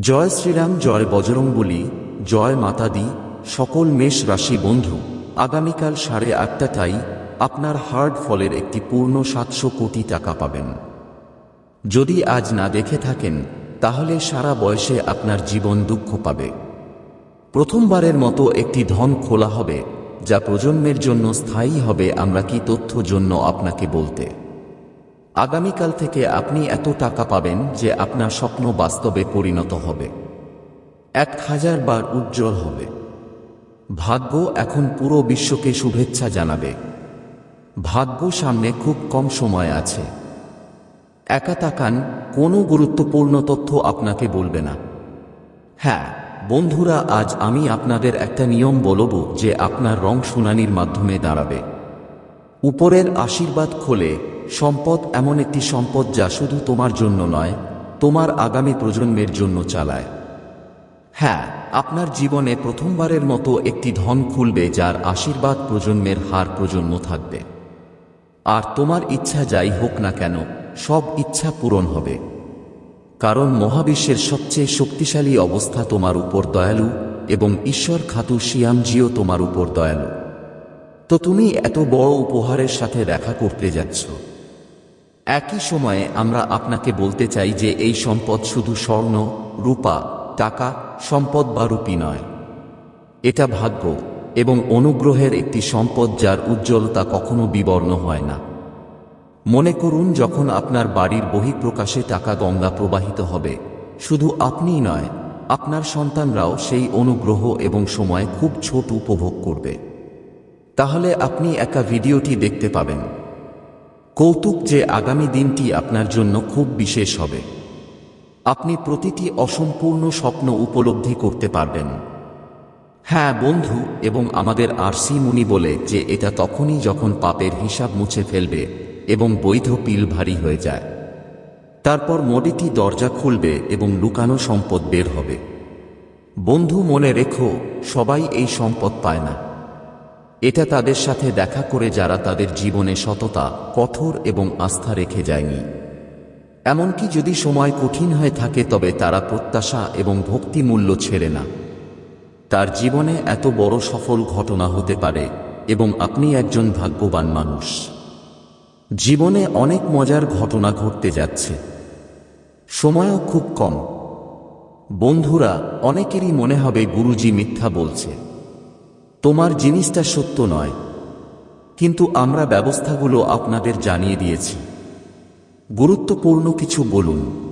জয় শ্রীরাম, জয় বজরংবলী জয় মাতাদি, সকল মেষ রাশি বন্ধু, আগামীকাল সাড়ে আটটাটাই আপনার হার্ড ফলের একটি পূর্ণ সাতশো কোটি টাকা পাবেন। যদি আজ না দেখে থাকেন, তাহলে সারা বয়সে আপনার জীবন দুঃখ পাবে। প্রথমবারের মতো একটি ধন খোলা হবে, যা প্রজন্মের জন্য স্থায়ী হবে আমরা কি তথ্য জন্য আপনাকে বলতে। আগামীকাল থেকে আপনি এত টাকা পাবেন যে আপনার স্বপ্ন বাস্তবে পরিণত হবে। এক হাজার বার উজ্জ্বল হবে। ভাগ্য এখন পুরো বিশ্বকে শুভেচ্ছা জানাবে। ভাগ্য সামনে খুব কম সময় আছে। একা তাকান, কোনো গুরুত্বপূর্ণ তথ্য আপনাকে বলবে না। হ্যাঁ বন্ধুরা, আজ আমি আপনাদের একটা নিয়ম বলব যে আপনার রং শুনানির মাধ্যমে দাঁড়াবে। উপরের আশীর্বাদ খোলে সম্পদ এমন একটি সম্পদ যা শুধু তোমার জন্য নয়, তোমার আগামী প্রজন্মের জন্য চালায়। হ্যাঁ আপনার জীবনে প্রথমবারের মতো একটি ধন খুলবে যার আশীর্বাদ প্রজন্মের হার প্রজন্ম থাকবে। আর তোমার ইচ্ছা যাই হোক না কেন, সব ইচ্ছা পূরণ হবে। কারণ মহাবিশ্বের সবচেয়ে শক্তিশালী অবস্থা তোমার উপর দয়ালু এবং ঈশ্বর খাতু শিয়ামজিও তোমার উপর দয়ালু। তো তুমি এত বড় উপহারের সাথে দেখা করতে যাচ্ছ। একই সময়ে আমরা আপনাকে বলতে চাই যে এই সম্পদ শুধু স্বর্ণ, রূপা, টাকা, সম্পদ বা রূপী নয়। এটা ভাগ্য এবং অনুগ্রহের একটি সম্পদ যার উজ্জ্বলতা কখনো বিবর্ণ হয় না। মনে করুন যখন আপনার বাড়ির বহিঃপ্রকাশে টাকা গঙ্গা প্রবাহিত হবে। শুধু আপনিই নয়, আপনার সন্তানরাও সেই অনুগ্রহ এবং সময় খুব ছোট উপভোগ করবে। তাহলে আপনি একা ভিডিওটি দেখতে পাবেন। কৌতুক যে আগামী দিনটি আপনার জন্য খুব বিশেষ হবে। আপনি প্রতিটি অসম্পূর্ণ স্বপ্ন উপলব্ধি করতে পারবেন। হ্যাঁ বন্ধু, এবং আমাদের আরসি মুনি বলে যে এটা তখনই যখন পাপের হিসাব মুছে ফেলবে এবং বৈধ পিল ভারী হয়ে যায়। তারপর মডিটি দরজা খুলবে এবং লুকানো সম্পদ বের হবে। বন্ধু মনে রেখো, সবাই এই সম্পদ পায় না। এটা তাদের সাথে দেখা করে যারা তাদের জীবনে সততা, কঠোর এবং আস্থা রেখে যায়নি। এমনকি যদি সময় কঠিন হয়ে থাকে, তবে তারা প্রত্যাশা এবং ভক্তি মূল্য ছেড়ে না। তার জীবনে এত বড় সফল ঘটনা হতে পারে এবং আপনি একজন ভাগ্যবান মানুষ। জীবনে অনেক মজার ঘটনা ঘটতে যাচ্ছে। সময়ও খুব কম। বন্ধুরা, অনেকেরই মনে হবে গুরুজি মিথ্যা বলছে। তোমার জিনিসটা সত্য নয়। কিন্তু আমরা ব্যবস্থাগুলো আপনাদের জানিয়ে দিয়েছি। গুরুত্বপূর্ণ কিছু বলুন।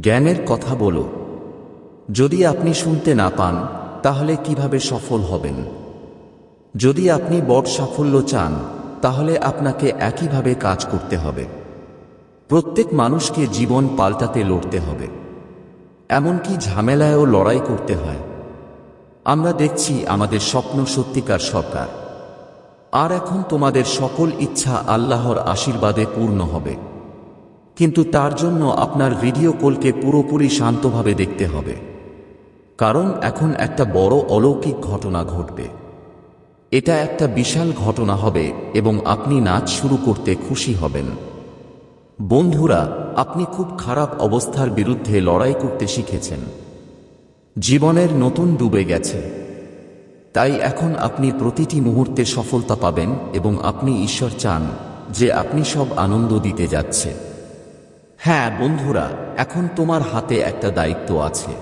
জ্ঞানের কথা বলো। যদি আপনি শুনতে না পান, তাহলে কীভাবে সফল হবেন? যদি আপনি বড় সাফল্য চান, তাহলে আপনাকে একইভাবে কাজ করতে হবে। প্রত্যেক মানুষকে জীবন পাল্টাতে লড়তে হবে। এমনকি ঝামেলায়ও লড়াই করতে হয়। আমরা দেখছি আমাদের স্বপ্ন সত্যিকার সরকার। আর এখন তোমাদের সকল ইচ্ছা আল্লাহর আশীর্বাদে পূর্ণ হবে। কিন্তু তার জন্য আপনার ভিডিও কলকে পুরোপুরি শান্তভাবে দেখতে হবে। কারণ এখন একটা বড় অলৌকিক ঘটনা ঘটবে। এটা একটা বিশাল ঘটনা হবে এবং আপনি নাচ শুরু করতে খুশি হবেন। বন্ধুরা, আপনি খুব খারাপ অবস্থার বিরুদ্ধে লড়াই করতে শিখেছেন। জীবনের নতুন ডুবে গেছে। তাই এখন আপনি প্রতিটি মুহূর্তে সফলতা পাবেন এবং আপনি ঈশ্বর চান যে আপনি সব আনন্দ দিতে যাচ্ছে। হ্যাঁ বন্ধুরা, এখন তোমার হাতে একটা দায়িত্ব আছে।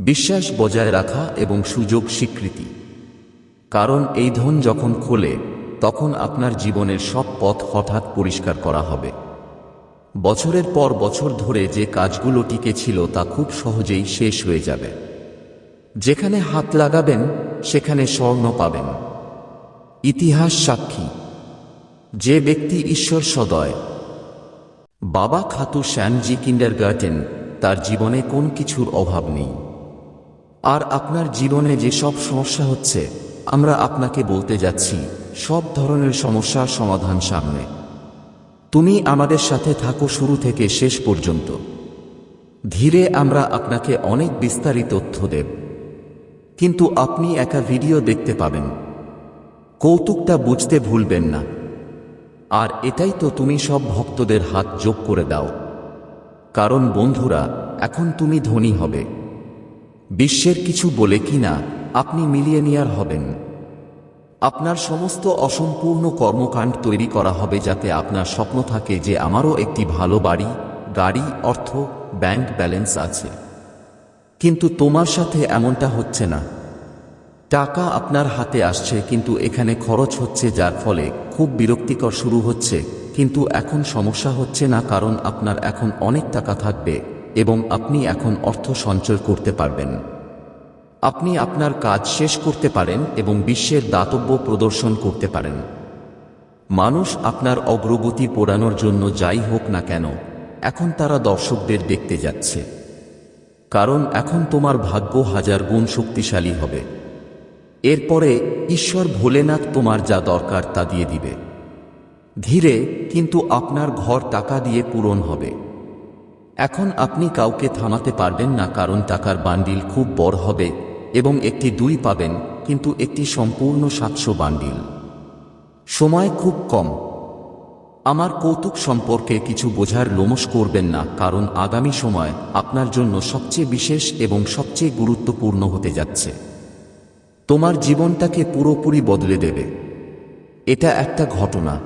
বিশ্বাস বজায় রাখা এবং সুযোগ স্বীকৃতি। কারণ এই ধন যখন খোলে, তখন আপনার জীবনের সব পথ হঠাৎ পরিষ্কার করা হবে। বছরের পর বছর ধরে যে কাজগুলো টিকে ছিল তা খুব সহজেই শেষ হয়ে যাবে। যেখানে হাত লাগাবেন, সেখানে স্বর্ণ পাবেন। ইতিহাস সাক্ষী। যে ব্যক্তি ঈশ্বর সদয়। বাবা খাতু শ্যানজি কিন্ডার গার্টেন তার জীবনে কোন কিছুর অভাব নেই। আর আপনার জীবনে যে সব সমস্যা হচ্ছে, আমরা আপনাকে বলতে যাচ্ছি, সব ধরনের সমস্যার সমাধান সামনে। তুমি আমাদের সাথে থাকো শুরু থেকে শেষ পর্যন্ত। ধীরে আমরা আপনাকে অনেক বিস্তারিত তথ্য দেব। কিন্তু আপনি একা ভিডিও দেখতে পাবেন। কৌতুকটা বুঝতে ভুলবেন না। আর এটাই তো তুমি সব ভক্তদের হাত যোগ করে দাও। কারণ বন্ধুরা, এখন তুমি ধনী হবে। বিশ্বের কিছু বলে কিনা আপনি মিলিয়নিয়ার হবেন। আপনার সমস্ত অসম্পূর্ণ কর্মকাণ্ড তৈরি করা হবে যাতে আপনার স্বপ্ন থাকে যে আমারও একটি ভালো বাড়ি, গাড়ি, অর্থ, ব্যাংক ব্যালেন্স আছে। কিন্তু তোমার সাথে এমনটা হচ্ছে না। টাকা আপনার হাতে আসছে কিন্তু এখানে খরচ হচ্ছে যার ফলে খুব বিরক্তিকর শুরু হচ্ছে, কিন্তু এখন সমস্যা হচ্ছে না কারণ আপনার এখন অনেক টাকা থাকবে এবং আপনি এখন অর্থ সঞ্চয় করতে পারবেন। আপনি আপনার কাজ শেষ করতে পারেন এবং বিশ্বের দাতব্য প্রদর্শন করতে পারেন। মানুষ আপনার অগ্রগতি পোড়ানোর জন্য যাই হোক না কেন, এখন তারা দর্শকদের দেখতে যাচ্ছে। কারণ এখন তোমার ভাগ্য হাজার গুণ শক্তিশালী হবে। এরপরে ঈশ্বর ভোলেনাথ তোমার যা দরকার তা দিয়ে দিবে। ধীরে কিন্তু আপনার ঘর টাকা দিয়ে পূরণ হবে। এখন আপনি কাউকে থামাতে পারবেন না কারণ টাকার বান্ডিল খুব বড় হবে। এবং একটি দুই পাবেন, কিন্তু একটি সম্পূর্ণ সাতশো বান্ডিল। সময় খুব কম। আমার কৌতুক সম্পর্কে কিছু বোঝার লোমস করবেন না, কারণ আগামী সময় আপনার জন্য সবচেয়ে বিশেষ এবং সবচেয়ে গুরুত্বপূর্ণ হতে যাচ্ছে। তোমার জীবনটাকে পুরোপুরি বদলে দেবে। এটা একটা ঘটনা।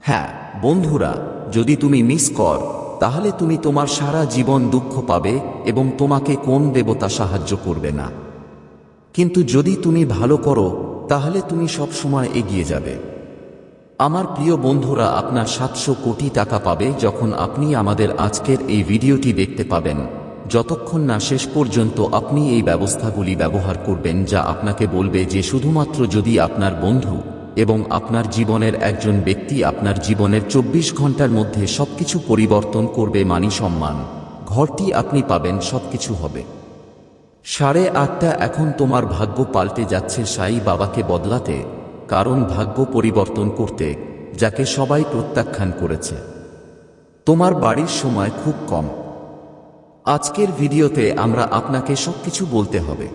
হ্যাঁ বন্ধুরা, যদি তুমি মিস কর, তাহলে তুমি তোমার সারা জীবন দুঃখ পাবে এবং তোমাকে কোন দেবতা সাহায্য করবে না। কিন্তু যদি তুমি ভালো করো, তাহলে তুমি সব সময় এগিয়ে যাবে। আমার প্রিয় বন্ধুরা, আপনার সাতশো কোটি টাকা পাবে যখন আপনি আমাদের আজকের এই ভিডিওটি দেখতে পাবেন। যতক্ষণ না শেষ পর্যন্ত আপনি এই ব্যবস্থাগুলি ব্যবহার করবেন যা আপনাকে বলবে যে শুধুমাত্র যদি আপনার বন্ধু এবং আপনার জীবনের একজন ব্যক্তি আপনার জীবনের চব্বিশ ঘণ্টার মধ্যে সবকিছু পরিবর্তন করবে মানি সম্মান। ঘরটি আপনি পাবেন, সবকিছু হবে। সাড়ে আটটা এখন তোমার ভাগ্য পাল্টে যাচ্ছে সাই বাবাকে বদলাতে, কারণ ভাগ্য পরিবর্তন করতে, যাকে সবাই প্রত্যাখ্যান করেছে। তোমার বাড়ির সময় খুব কম। আজকের ভিডিওতে আমরা আপনাকে সবকিছু বলতে হবে।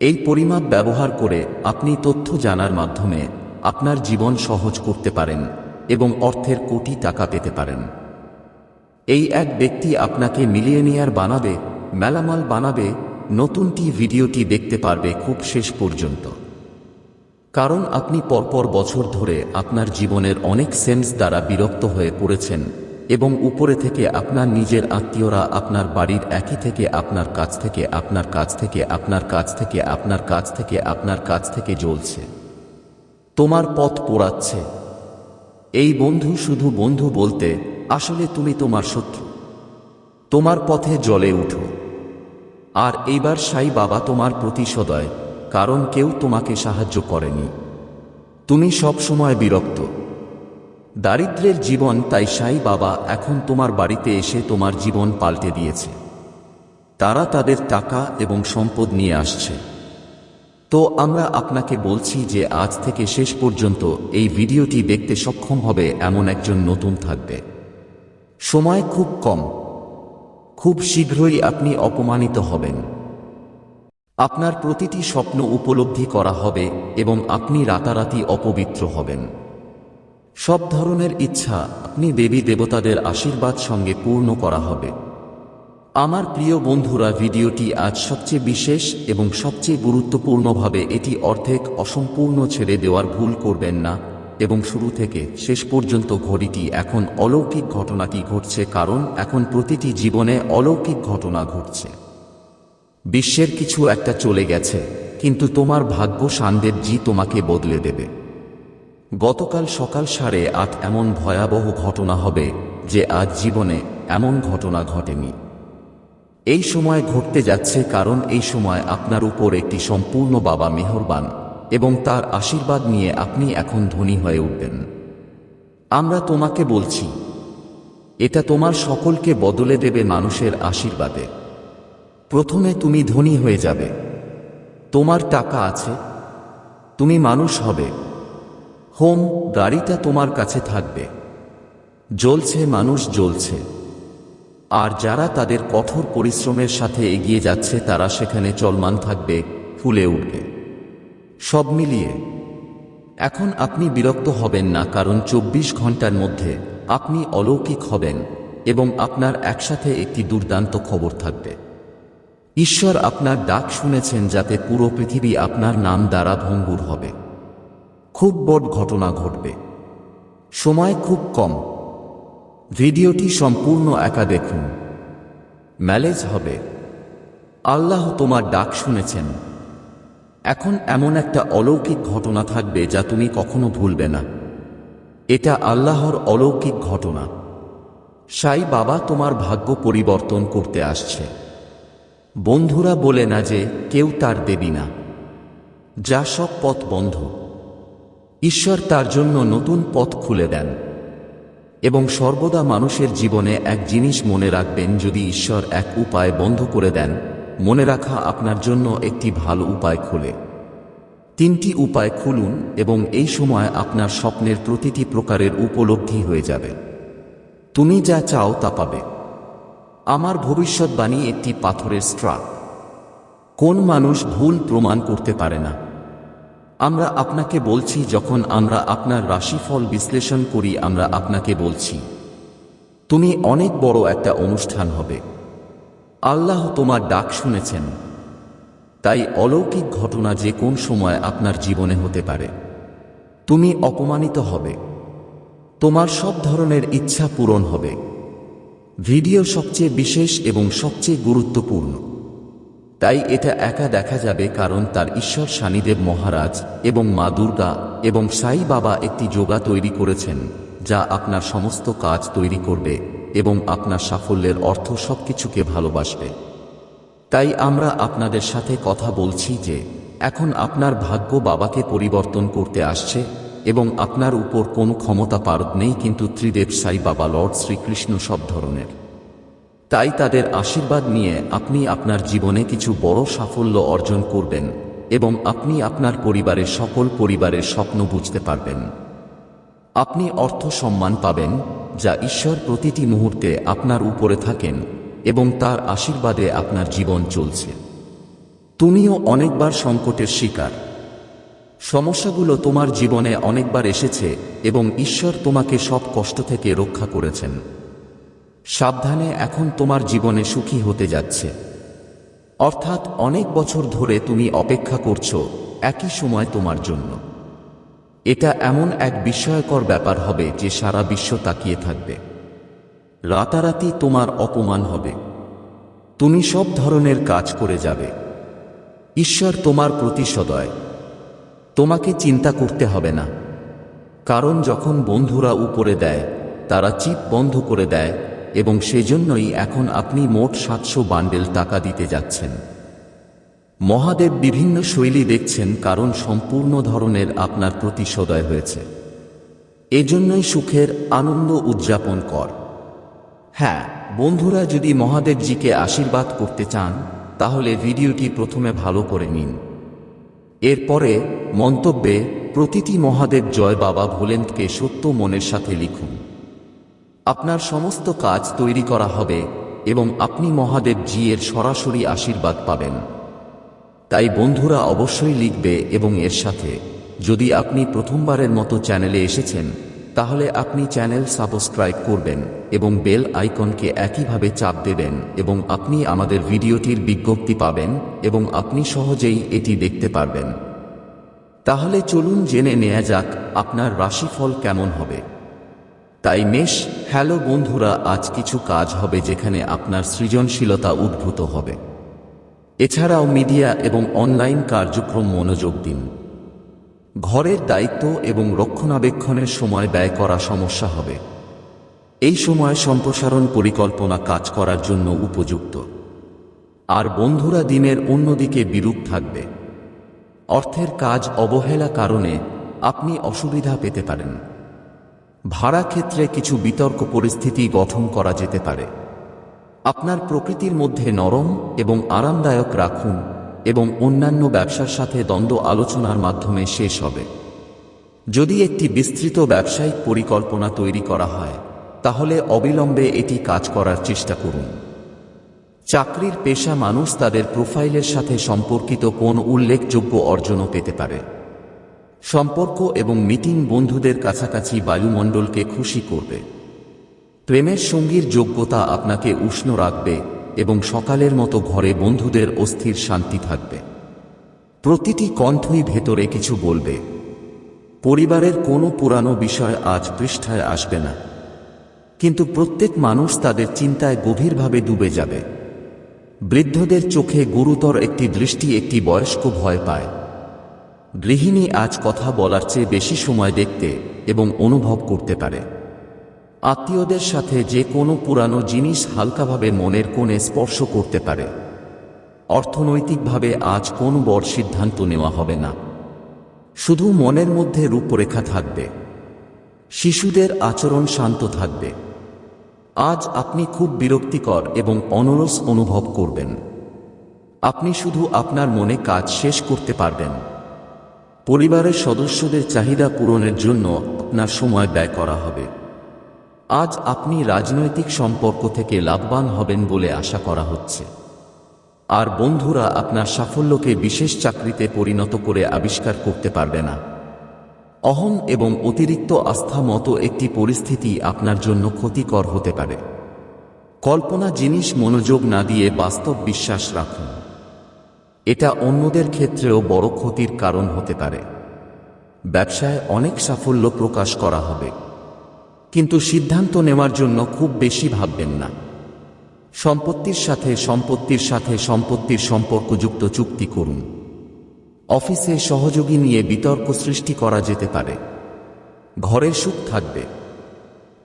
এই পরিমাপ ব্যবহার করে আপনি তথ্য জানার মাধ্যমে আপনার জীবন সহজ করতে পারেন এবং অর্থের কোটি টাকা পেতে পারেন। এই এক ব্যক্তি আপনাকে মিলিয়নিয়ার বানাবে, মেলামাল বানাবে নতুনটি ভিডিওটি দেখতে পারবে খুব শেষ পর্যন্ত। কারণ আপনি পরপর বছর ধরে আপনার জীবনের অনেক সেন্স দ্বারা বিরক্ত হয়ে পড়েছেন এবং উপরে থেকে আপনার নিজের আত্মীয়রা আপনার বাড়ির একই থেকে আপনার কাছ থেকে, আপনার কাছ থেকে, আপনার কাছ থেকে, আপনার কাছ থেকে, আপনার কাছ থেকে জ্বলছে। তোমার পথ পোড়াচ্ছে। এই বন্ধু শুধু বন্ধু বলতে, আসলে তুমি তোমার শত্রু। তোমার পথে জলে উঠো। আর এইবার সাই বাবা তোমার প্রতি সদয়, কারণ কেউ তোমাকে সাহায্য করেনি। তুমি সব সময় বিরক্ত। দারিদ্রের জীবন, তাই সাই বাবা এখন তোমার বাড়িতে এসে তোমার জীবন পাল্টে দিয়েছে। তারা তাদের টাকা এবং সম্পদ নিয়ে আসছে। তো আমরা আপনাকে বলছি যে আজ থেকে শেষ পর্যন্ত এই ভিডিওটি দেখতে সক্ষম হবে এমন একজন নতুন থাকবে। সময় খুব কম। খুব শীঘ্রই আপনি অপমানিত হবেন। আপনার প্রতিটি স্বপ্ন উপলব্ধি করা হবে এবং আপনি রাতারাতি অপবিত্র হবেন। সব ধরনের ইচ্ছা আপনি দেবী দেবতাদের আশীর্বাদ সঙ্গে পূর্ণ করা হবে। আমার প্রিয় বন্ধুরা, ভিডিওটি আজ সবচেয়ে বিশেষ এবং সবচেয়ে গুরুত্বপূর্ণভাবে এটি অর্ধেক অসম্পূর্ণ ছেড়ে দেওয়ার ভুল করবেন না। এবং শুরু থেকে শেষ পর্যন্ত ঘড়িটি এখন অলৌকিক ঘটনাটি ঘটছে কারণ এখন প্রতিটি জীবনে অলৌকিক ঘটনা ঘটছে। বিশ্বের কিছু একটা চলে গেছে, কিন্তু তোমার ভাগ্য সান্দের জি তোমাকে বদলে দেবে। গতকাল সকাল সাড়ে আট এমন ভয়াবহ ঘটনা হবে যে আজ জীবনে এমন ঘটনা ঘটেনি। এই সময় ঘটতে যাচ্ছে কারণ এই সময় আপনার উপর একটি সম্পূর্ণ বাবা মেহরবান। এবং তার আশীর্বাদ নিয়ে আপনি এখন ধনী হয়ে উঠবেন। আমরা তোমাকে বলছি, এটা তোমার সকলকে বদলে দেবে মানুষের আশীর্বাদে। প্রথমে তুমি ধনী হয়ে যাবে। তোমার টাকা আছে, তুমি মানুষ হবে। হোম, গাড়িটা তোমার কাছে থাকবে। জ্বলছে, মানুষ জ্বলছে। আর যারা তাদের কঠোর পরিশ্রমের সাথে এগিয়ে যাচ্ছে, তারা সেখানে চলমান থাকবে, ফুলে উঠবে। সব মিলিয়ে। এখন আপনি বিরক্ত হবেন না, কারণ চব্বিশ ঘণ্টার মধ্যে আপনি অলৌকিক হবেন এবং আপনার একসাথে একটি দুর্দান্ত খবর থাকবে। ঈশ্বর আপনার ডাক শুনেছেন যাতে পুরো পৃথিবী আপনার নাম দ্বারা ভঙ্গুর হবে। খুব বড় ঘটনা ঘটবে। সময় খুব কম। ভিডিওটি সম্পূর্ণ একা দেখুন। ম্যালেজ হবে। আল্লাহ তোমার ডাক শুনেছেন। এখন এমন একটা অলৌকিক ঘটনা থাকবে যা তুমি কখনো ভুলবে না। এটা আল্লাহর অলৌকিক ঘটনা। সাই বাবা তোমার ভাগ্য পরিবর্তন করতে আসছে। বন্ধুরা বলে না যে কেউ তার দেবী না। যা সব পথ বন্ধ। ঈশ্বর তার জন্য নতুন পথ খুলে দেন। এবং সর্বদা মানুষের জীবনে এক জিনিস মনে রাখবেন যদি ঈশ্বর এক উপায় বন্ধ করে দেন মনে রাখা আপনার জন্য একটি ভালো উপায় খোলে। তিনটি উপায় খুলুন এবং এই সময় আপনার স্বপ্নের প্রতিটি প্রকারের উপলব্ধি হয়ে যাবে। তুমি যা চাও তা পাবে। আমার ভবিষ্যৎবাণী একটি পাথরের স্ট্রাক। কোন মানুষ ভুল প্রমাণ করতে পারে না। আমরা আপনাকে বলছি, যখন আমরা আপনার রাশিফল বিশ্লেষণ করি, আমরা আপনাকে বলছি, তুমি অনেক বড় একটা অনুষ্ঠান হবে। আল্লাহ তোমার ডাক শুনেছেন। তাই অলৌকিক ঘটনা যে কোন সময় আপনার জীবনে হতে পারে। তুমি অপমানিত হবে। তোমার সব ধরনের ইচ্ছা পূরণ হবে। ভিডিও সবচেয়ে বিশেষ এবং সবচেয়ে গুরুত্বপূর্ণ। তাই এটা একা দেখা যাবে কারণ তার ঈশ্বর শানিদেব মহারাজ এবং মা দুর্গা এবং সাই বাবা একটি যোগা তৈরি করেছেন, যা আপনার সমস্ত কাজ তৈরি করবে। এবং আপনার সাফল্যের অর্থ সবকিছুকে ভালোবাসবে। তাই আমরা আপনাদের সাথে কথা বলছি যে, এখন আপনার ভাগ্য বাবাকে পরিবর্তন করতে আসছে এবং আপনার উপর কোনো ক্ষমতা পারত নেই কিন্তু ত্রিদেব সাই বাবা লর্ড শ্রীকৃষ্ণ সব ধরনের। তাই তাদের আশীর্বাদ নিয়ে আপনি আপনার জীবনে কিছু বড় সাফল্য অর্জন করবেন এবং আপনি আপনার পরিবারের সকল পরিবারের স্বপ্ন বুঝতে পারবেন। আপনি অর্থ সম্মান পাবেন, যা ঈশ্বর প্রতিটি মুহূর্তে আপনার উপরে থাকেন এবং তার আশীর্বাদে আপনার জীবন চলছে। তুমিও অনেকবার সংকটের শিকার। সমস্যাগুলো তোমার জীবনে অনেকবার এসেছে এবং ঈশ্বর তোমাকে সব কষ্ট থেকে রক্ষা করেছেন। সাবধানে এখন তোমার জীবনে সুখী হতে যাচ্ছে। অর্থাৎ অনেক বছর ধরে তুমি অপেক্ষা করছ একই সময় তোমার জন্য। এটা এমন এক বিস্ময়কর ব্যাপার হবে যে সারা বিশ্ব তাকিয়ে থাকবে। রাতারাতি তোমার অপমান হবে। তুমি সব ধরনের কাজ করে যাবে। ঈশ্বর তোমার প্রতি সদয়। তোমাকে চিন্তা করতে হবে না। কারণ যখন বন্ধুরা উপরে দেয়, তারা চিপ বন্ধ করে দেয় এবং সেজন্যই এখন আপনি মোট সাতশো বান্ডেল টাকা দিতে যাচ্ছেন। মহাদেব বিভিন্ন শৈলী দেখছেন কারণ সম্পূর্ণ ধরনের আপনার প্রতি সদয় হয়েছে। এজন্যই সুখের আনন্দ উদযাপন কর। হ্যাঁ বন্ধুরা, যদি মহাদেবজিকে আশীর্বাদ করতে চান, তাহলে ভিডিওটি প্রথমে ভালো করে নিন। এরপরে মন্তব্যে প্রতিটি মহাদেব জয় বাবা ভোলেন্টকে সত্য মনের সাথে লিখুন। আপনার সমস্ত কাজ তৈরি করা হবে এবং আপনি মহাদেব জি এর সরাসরি আশীর্বাদ পাবেন। তাই বন্ধুরা অবশ্যই লিখবে এবং এর সাথে, যদি আপনি প্রথমবারের মতো চ্যানেলে এসেছেন, তাহলে আপনি চ্যানেল সাবস্ক্রাইব করবেন এবং বেল আইকনকে একইভাবে চাপ দেবেন এবং আপনি আমাদের ভিডিওটির বিজ্ঞপ্তি পাবেন এবং আপনি সহজেই এটি দেখতে পারবেন। তাহলে চলুন জেনে নেওয়া যাক আপনার রাশিফল কেমন হবে। তাই মেষ, হ্যালো বন্ধুরা, আজ কিছু কাজ হবে যেখানে আপনার সৃজনশীলতা উদ্ভূত হবে। এছাড়াও মিডিয়া এবং অনলাইন কার্যক্রম মনোযোগ দিন। ঘরের দায়িত্ব এবং রক্ষণাবেক্ষণের সময় ব্যয় করা সমস্যা হবে। এই সময় সম্প্রসারণ পরিকল্পনা কাজ করার জন্য উপযুক্ত। আর বন্ধুরা দিনের অন্যদিকে বিরূপ থাকবে। অর্থের কাজ অবহেলা কারণে আপনি অসুবিধা পেতে পারেন। ভাড়া ক্ষেত্রে কিছু বিতর্ক পরিস্থিতি গঠন করা যেতে পারে। আপনার প্রকৃতির মধ্যে নরম এবং আরামদায়ক রাখুন এবং অন্যান্য ব্যবসার সাথে দ্বন্দ্ব আলোচনার মাধ্যমে শেষ হবে। যদি একটি বিস্তৃত ব্যবসায়িক পরিকল্পনা তৈরি করা হয়, তাহলে অবিলম্বে এটি কাজ করার চেষ্টা করুন। চাকরির পেশা মানুষ তাদের প্রোফাইলের সাথে সম্পর্কিত কোন উল্লেখযোগ্য অর্জনও পেতে পারে। সম্পর্ক এবং মিটিং বন্ধুদের কাছাকাছি বায়ুমণ্ডলকে খুশি করবে। প্রেমের সঙ্গীর যোগ্যতা আপনাকে উষ্ণ রাখবে এবং সকালের মতো ঘরে বন্ধুদের অস্থির শান্তি থাকবে। প্রতিটি কণ্ঠই ভেতরে কিছু বলবে। পরিবারের কোনো পুরানো বিষয় আজ পৃষ্ঠায় আসবে না। কিন্তু প্রত্যেক মানুষ তাদের চিন্তায় গভীরভাবে ডুবে যাবে। বৃদ্ধদের চোখে গুরুতর একটি দৃষ্টি একটি বয়স্ক ভয় পায়। গৃহিণী আজ কথা বলার চেয়ে বেশি সময় দেখতে এবং অনুভব করতে পারে। আত্মীয়দের সাথে যে কোনো পুরানো জিনিস হালকাভাবে মনের কোণে স্পর্শ করতে পারে। অর্থনৈতিকভাবে আজ কোন বড় সিদ্ধান্ত নেওয়া হবে না। শুধু মনের মধ্যে রূপরেখা থাকবে। শিশুদের আচরণ শান্ত থাকবে। আজ আপনি খুব বিরক্তিকর এবং অনরস অনুভব করবেন। আপনি শুধু আপনার মনে কাজ শেষ করতে পারবেন। পরিবারের সদস্যদের চাহিদা পূরণের জন্য আপনার সময় ব্যয় করা হবে। আজ আপনি রাজনৈতিক সম্পর্ক থেকে লাভবান হবেন বলে আশা করা হচ্ছে। আর বন্ধুরা আপনার সাফল্যকে বিশেষ চাকরিতে পরিণত করে আবিষ্কার করতে পারবে না। অহং এবং অতিরিক্ত আস্থা মতো একটি পরিস্থিতি আপনার জন্য ক্ষতিকর হতে পারে। কল্পনা জিনিস মনোযোগ না দিয়ে বাস্তব বিশ্বাস রাখুন। এটা অন্যদের ক্ষেত্রেও বড় ক্ষতির কারণ হতে পারে। ব্যবসায় অনেক সাফল্য প্রকাশ করা হবে। কিন্তু সিদ্ধান্ত নেওয়ার জন্য খুব বেশি ভাববেন না। সম্পত্তির সাথে সম্পত্তির সাথে সম্পত্তির সম্পর্কযুক্ত চুক্তি করুন। অফিসে সহযোগী নিয়ে বিতর্ক সৃষ্টি করা যেতে পারে। ঘরে সুখ থাকবে।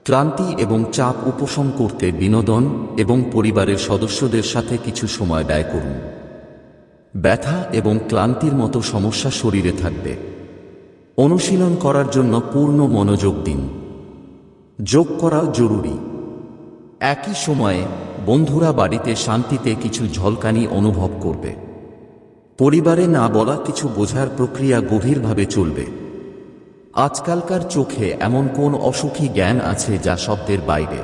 ক্লান্তি এবং চাপ উপশম করতে বিনোদন এবং পরিবারের সদস্যদের সাথে কিছু সময় ব্যয় করুন। ব্যথা এবং ক্লান্তির মতো সমস্যা শরীরে থাকবে। অনুশীলন করার জন্য পূর্ণ মনোযোগ দিন। যোগ করা জরুরি। একই সময়ে বন্ধুরা বাড়িতে শান্তিতে কিছু ঝলকানি অনুভব করবে। পরিবারে না বলা কিছু বোঝার প্রক্রিয়া গভীরভাবে চলবে। আজকালকার চোখে এমন কোন অসুখী জ্ঞান আছে যা শব্দের বাইরে?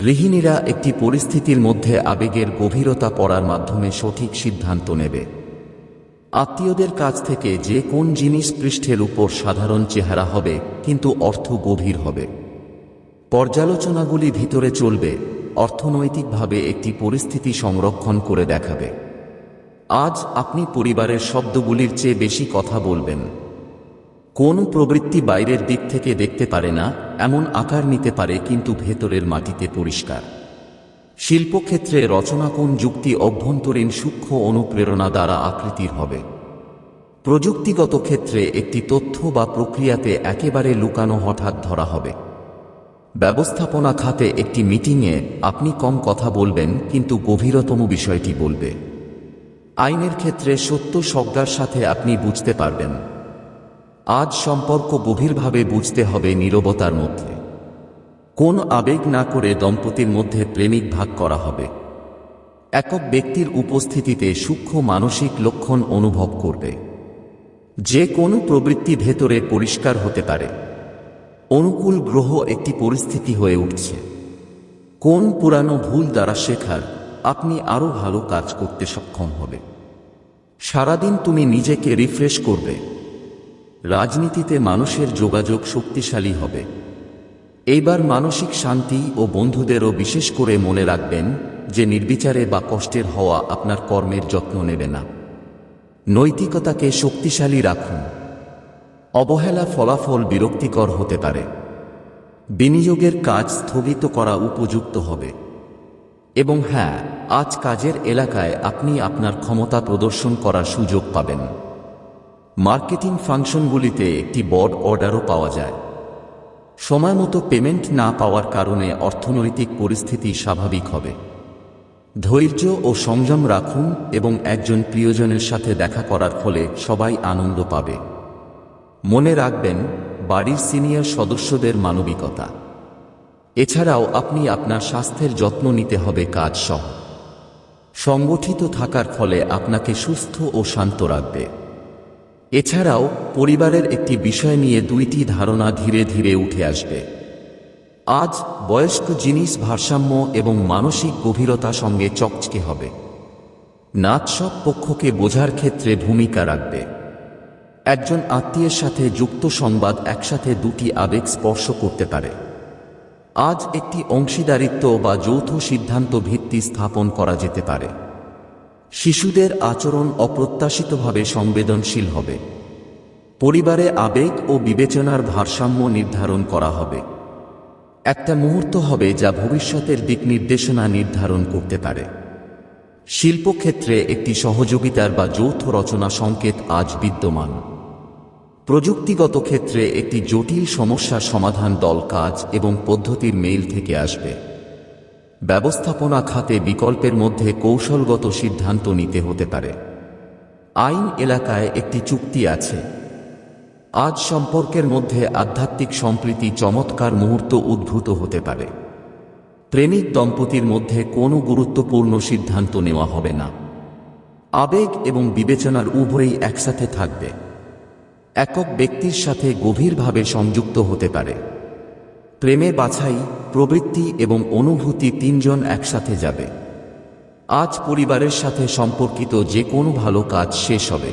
গৃহিণীরা একটি পরিস্থিতির মধ্যে আবেগের গভীরতা পড়ার মাধ্যমে সঠিক সিদ্ধান্ত নেবে। আত্মীয়দের কাছ থেকে যে কোন জিনিস পৃষ্ঠের উপর সাধারণ চেহারা হবে, কিন্তু অর্থ গভীর হবে। পর্যালোচনাগুলি ভিতরে চলবে, অর্থনৈতিকভাবে একটি পরিস্থিতি সংরক্ষণ করে দেখাবে। আজ আপনি পরিবারের শব্দগুলির চেয়ে বেশি কথা বলবেন। কোন প্রবৃত্তি বাইরের দিক থেকে দেখতে পারে না, এমন আকার নিতে পারে কিন্তু ভেতরের মাটিতে পরিষ্কার। শিল্পক্ষেত্রে রচনা কোন যুক্তি অভ্যন্তরীণ সূক্ষ্ম অনুপ্রেরণা দ্বারা আকৃতির হবে। প্রযুক্তিগত ক্ষেত্রে একটি তথ্য বা প্রক্রিয়াতে একেবারে লুকানো হঠাৎ ধরা হবে। ব্যবস্থাপনা খাতে একটি মিটিংয়ে আপনি কম কথা বলবেন, কিন্তু গভীরতম বিষয়টি বলবে। আইনের ক্ষেত্রে সত্য সজ্ঞার সাথে আপনি বুঝতে পারবেন। আজ সম্পর্ক গভীরভাবে বুঝতে হবে নীরবতার মধ্যে। কোন আবেগ না করে দম্পতির মধ্যে প্রেমিক ভাগ করা হবে। একক ব্যক্তির উপস্থিতিতে সূক্ষ্ম মানসিক লক্ষণ অনুভব করবে। যে কোনো প্রবৃত্তি ভেতরে পরিষ্কার হতে পারে। অনুকূল গ্রহ একটি পরিস্থিতি হয়ে উঠছে। কোন পুরানো ভুল দ্বারা শেখার আপনি আরও ভালো কাজ করতে সক্ষম হবে। সারাদিন তুমি নিজেকে রিফ্রেশ করবে। রাজনীতিতে মানুষের যোগাযোগ শক্তিশালী হবে। এইবার মানসিক শান্তি ও বন্ধুদেরও বিশেষ করে মনে রাখবেন যে নির্বিচারে বা কষ্টের হওয়া আপনার কর্মের যত্ন নেবে না। নৈতিকতাকে শক্তিশালী রাখুন। অবহেলা ফলাফল বিরক্তিকর হতে পারে। বিনিয়োগের কাজ স্থগিত করা উপযুক্ত হবে। এবং হ্যাঁ আজ কাজের এলাকায় আপনি আপনার ক্ষমতা প্রদর্শন করার সুযোগ পাবেন। মার্কেটিং ফাংশনগুলিতে একটি বড় অর্ডারও পাওয়া যায়। সময় মতো পেমেন্ট না পাওয়ার কারণে অর্থনৈতিক পরিস্থিতি স্বাভাবিক হবে। ধৈর্য ও সংযম রাখুন এবং একজন প্রিয়জনের সাথে দেখা করার ফলে সবাই আনন্দ পাবে। মনে রাখবেন, বাড়ির সিনিয়র সদস্যদের মানবিকতা। এছাড়াও আপনি আপনার স্বাস্থ্যের যত্ন নিতে হবে কাজ সহ। সংগঠিত থাকার ফলে আপনাকে সুস্থ ও শান্ত রাখবে। এছাড়াও পরিবারের একটি বিষয় নিয়ে দুইটি ধারণা ধীরে ধীরে উঠে আসবে। আজ বয়স্ক জিনিস ভারসাম্য এবং মানসিক গভীরতা সঙ্গে চকচকে হবে। নাচ সব পক্ষকে বোঝার ক্ষেত্রে ভূমিকা রাখবে। একজন আত্মীয়ের সাথে যুক্ত সংবাদ একসাথে দুটি আবেগ স্পর্শ করতে পারে। আজ একটি অংশীদারিত্ব বা যৌথ সিদ্ধান্ত ভিত্তি স্থাপন করা যেতে পারে। শিশুদের আচরণ অপ্রত্যাশিতভাবে সংবেদনশীল হবে। পরিবারে আবেগ ও বিবেচনার ভারসাম্য নির্ধারণ করা হবে। একটা মুহূর্ত হবে যা ভবিষ্যতের দিক নির্দেশনা নির্ধারণ করতে পারে। শিল্পক্ষেত্রে একটি সহযোগিতার বা যৌথ রচনা সংকেত আজ বিদ্যমান। প্রযুক্তিগত ক্ষেত্রে একটি জটিল সমস্যার সমাধান দল কাজ এবং পদ্ধতির মেইল থেকে আসবে। ব্যবস্থাপনা খাতে বিকল্পের মধ্যে কৌশলগত সিদ্ধান্ত নিতে হতে পারে। আইন এলাকায় একটি চুক্তি আছে। আজ সম্পর্কের মধ্যে আধ্যাত্মিক সম্প্রীতি চমৎকার মুহূর্ত উদ্ভূত হতে পারে। প্রেমিক দম্পতির মধ্যে কোনো গুরুত্বপূর্ণ সিদ্ধান্ত নেওয়া হবে না। আবেগ এবং বিবেচনার উভয়ই একসাথে থাকবে। একক ব্যক্তির সাথে গভীরভাবে সংযুক্ত হতে পারে। প্রেমে বাছাই, প্রবৃত্তি এবং অনুভূতি তিনজন একসাথে যাবে। আজ পরিবারের সাথে সম্পর্কিত যে কোনো ভালো কাজ শেষ হবে।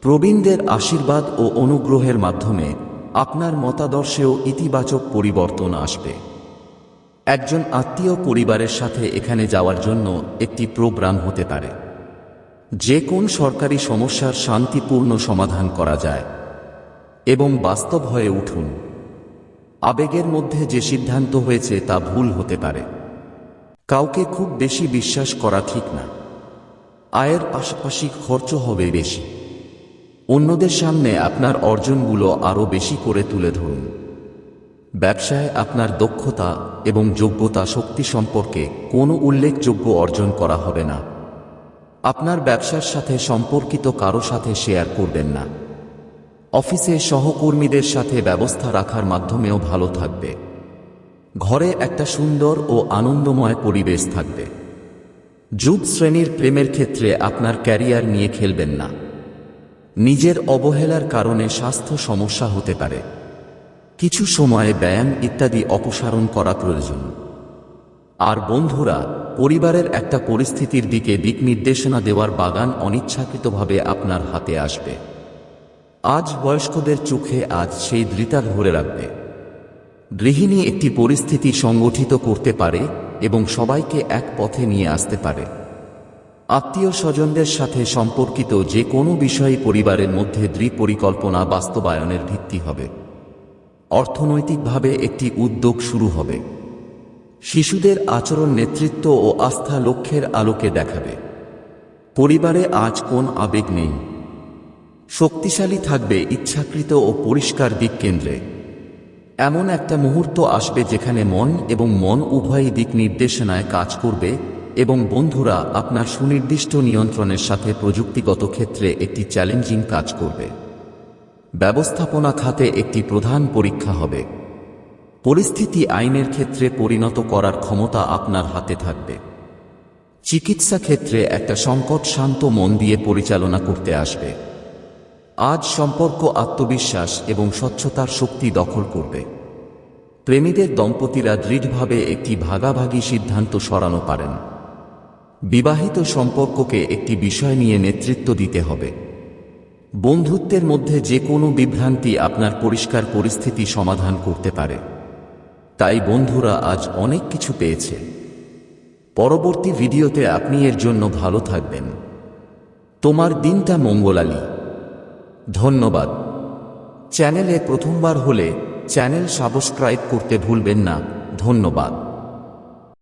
প্রবীণদের আশীর্বাদ ও অনুগ্রহের মাধ্যমে আপনার মতাদর্শেও ইতিবাচক পরিবর্তন আসবে। একজন আত্মীয় পরিবারের সাথে এখানে যাওয়ার জন্য একটি প্রোগ্রাম হতে পারে। যে কোন সরকারি সমস্যার শান্তিপূর্ণ সমাধান করা যায় এবং বাস্তব হয়ে উঠুন। আবেগের মধ্যে যে সিদ্ধান্ত হয়েছে তা ভুল হতে পারে। কাউকে খুব বেশি বিশ্বাস করা ঠিক না। আয়ের পাশাপাশি খরচ হবে বেশি। অন্যদের সামনে আপনার অর্জনগুলো আরও বেশি করে তুলে ধরুন। ব্যবসায় আপনার দক্ষতা এবং যোগ্যতা শক্তি সম্পর্কে কোনো উল্লেখযোগ্য অর্জন করা হবে না। আপনার ব্যবসার সাথে সম্পর্কিত কারও সাথে শেয়ার করবেন না। অফিসে সহকর্মীদের সাথে ব্যবস্থা রাখার মাধ্যমেও ভালো থাকবে। ঘরে একটা সুন্দর ও আনন্দময় পরিবেশ থাকবে। যুব শ্রেণির প্রেমের ক্ষেত্রে আপনার ক্যারিয়ার নিয়ে খেলবেন না। নিজের অবহেলার কারণে স্বাস্থ্য সমস্যা হতে পারে। কিছু সময়ে ব্যায়াম ইত্যাদি অপসারণ করা প্রয়োজন। আর বন্ধুরা পরিবারের একটা পরিস্থিতির দিকে দিক নির্দেশনা দেওয়ার বাগান অনিচ্ছাকৃতভাবে আপনার হাতে আসবে। আজ বয়স্কদের চোখে আজ সেই দৃতা ধরে রাখবে। গৃহিণী একটি পরিস্থিতি সংগঠিত করতে পারে এবং সবাইকে এক পথে নিয়ে আসতে পারে। আত্মীয় স্বজনদের সাথে সম্পর্কিত যে কোনো বিষয়ই পরিবারের মধ্যে দৃঢ় পরিকল্পনা বাস্তবায়নের ভিত্তি হবে। অর্থনৈতিকভাবে একটি উদ্যোগ শুরু হবে। শিশুদের আচরণ, নেতৃত্ব ও আস্থা লক্ষ্যের আলোকে দেখাবে। পরিবারে আজ কোন আবেগ নেই? শক্তিশালী থাকবে ইচ্ছাকৃত ও পরিষ্কার দিক কেন্দ্রে এমন একটা মুহূর্ত আসবে যেখানে মন এবং মন উভয়ই দিক নির্দেশনায় কাজ করবে এবং বন্ধুরা আপনার সুনির্দিষ্ট নিয়ন্ত্রণের সাথে প্রযুক্তিগত ক্ষেত্রে একটি চ্যালেঞ্জিং কাজ করবে। ব্যবস্থাপনা খাতে একটি প্রধান পরীক্ষা হবে। পরিস্থিতি আইনের ক্ষেত্রে পরিণত করার ক্ষমতা আপনার হাতে থাকবে। চিকিৎসা ক্ষেত্রে একটা সংকট শান্ত মন দিয়ে পরিচালনা করতে আসবে। আজ সম্পর্ক, আত্মবিশ্বাস এবং স্বচ্ছতার শক্তি দখল করবে। প্রেমীদের দম্পতিরা দৃঢ়ভাবে একটি ভাগাভাগি সিদ্ধান্ত সরানো পারেন। বিবাহিত সম্পর্ককে একটি বিষয় নিয়ে নেতৃত্ব দিতে হবে। বন্ধুত্বের মধ্যে যে কোনো বিভ্রান্তি আপনার পরিষ্কার পরিস্থিতি সমাধান করতে পারে। তাই বন্ধুরা আজ অনেক কিছু পেয়েছে। পরবর্তী ভিডিওতে আপনি এর জন্য ভালো থাকবেন। তোমার দিনটা মঙ্গলালী ধন্যবাদ। চ্যানেলে প্রথমবার হলে চ্যানেল সাবস্ক্রাইব করতে ভুলবেন না। ধন্যবাদ।